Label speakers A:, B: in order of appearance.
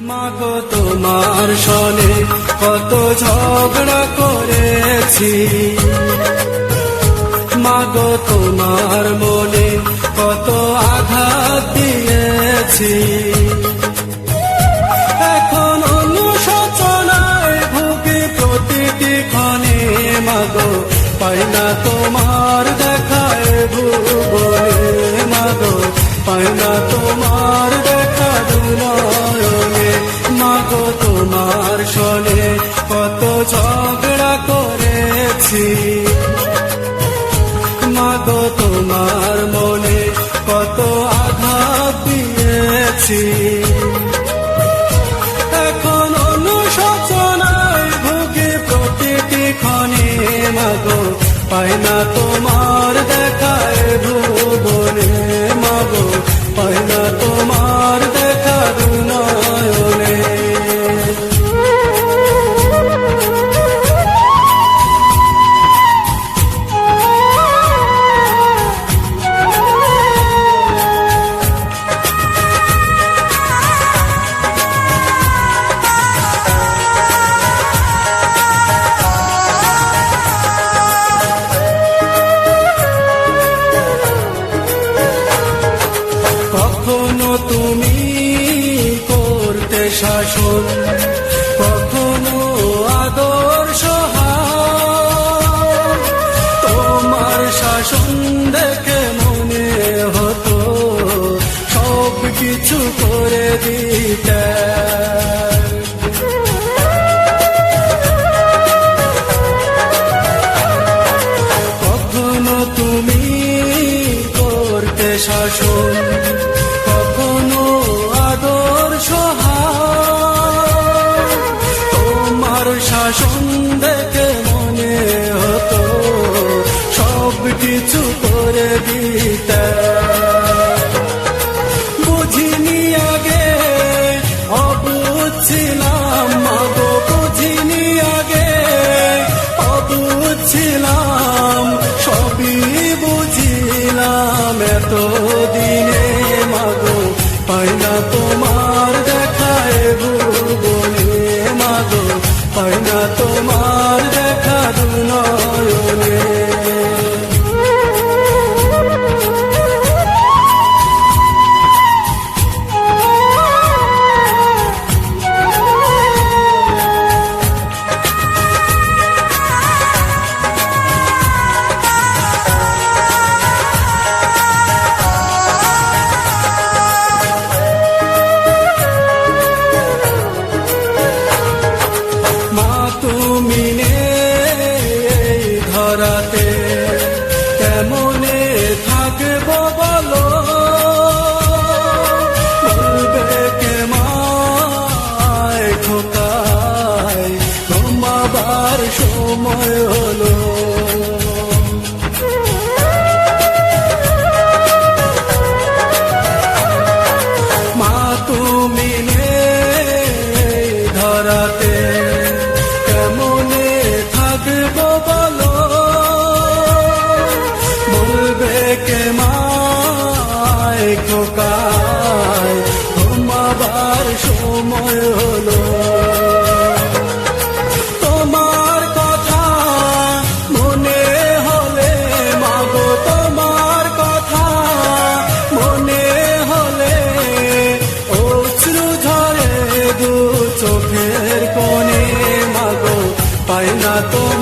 A: মাগো তোমার সনে কত ঝগড়া করেছি। মাগো তোমার মনে কত আঘাত দিয়েছি। এখন অনুশোচনায় ভুগি প্রতিটি ক্ষণে, মাগো, পাই না তোমার দেখায় ভুবনে মাগো, পাই না তোমার করেছি। মাগো তোমার মনে কত আঘাত দিয়েছি। এখন অনুশোচনায় ভুগে প্রতিটি ক্ষণে মাগো, পাই না তোমার দেখায় ভুবনে। তুমি করতে শাসন, কখনো আদর্শ তোমার শাসন দেখে মনে হতো, সব কিছু করে দিতে। কখনো তুমি করতে শাসন শাসন দেখে মনে হতো সব কিছু করে দিতে। তোমার দেখা দুনয়নে। মা সময় তোমার কথা মনে হলে, মাগো, তোমার কথা মনে হলে, অশ্রু ঝরে দু চোখের কোণে, মাগো, পাই না তোমার